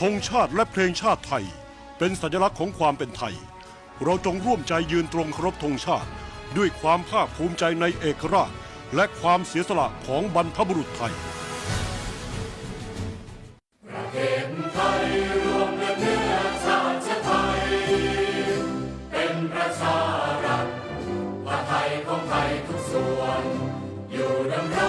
ธงชาติและเพลงชาติไทย เป็นสัญลักษณ์ของความเป็นไทย เราจงร่วมใจยืนตรงเคารพธงชาติ ด้วยความภาคภูมิใจในเอกราช และความเสียสละของบรรพบุรุษไทยสิ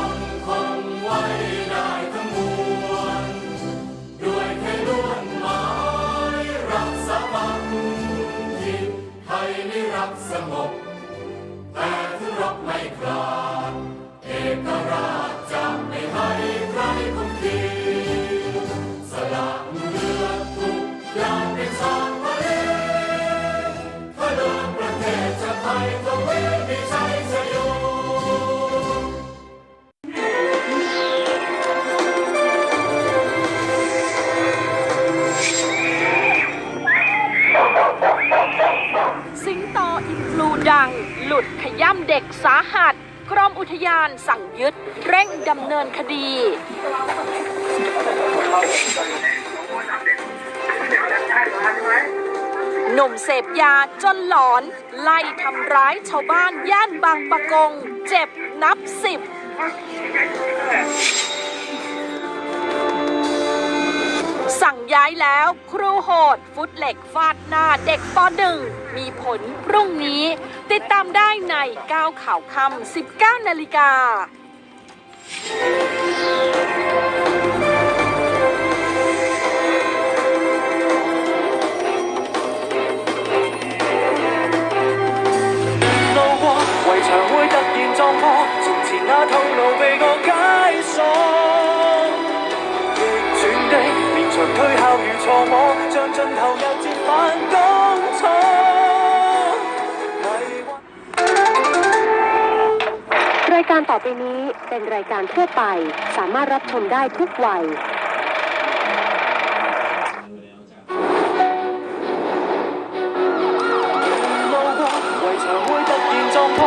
ความสงบแต่ถึงรบไม่คลา ง หลุดขย่ำเด็กสาหัส กรมอุทยานสั่งยึด เร่งดำเนินคดี หนุ่มเสพยาจนหลอน ไล่ทำร้ายชาวบ้านย่านบางปะกง เจ็บนับสิบายแล้วครูโหด ฟุตเหล็กฟาดหน้าเด็กป .1 มีผลพรุ่งนี้ ติดตามได้ใน9ข่าวคำ19 นาฬิกา 路过，围墙会突然撞破，从前那套路被我 错摸，将尽头又折返当初。迷幻 รายการต่อไปนี้เป็นรายการทั่วไป สามารถรับชมได้ทุกวัย 路过，围墙会突然撞破，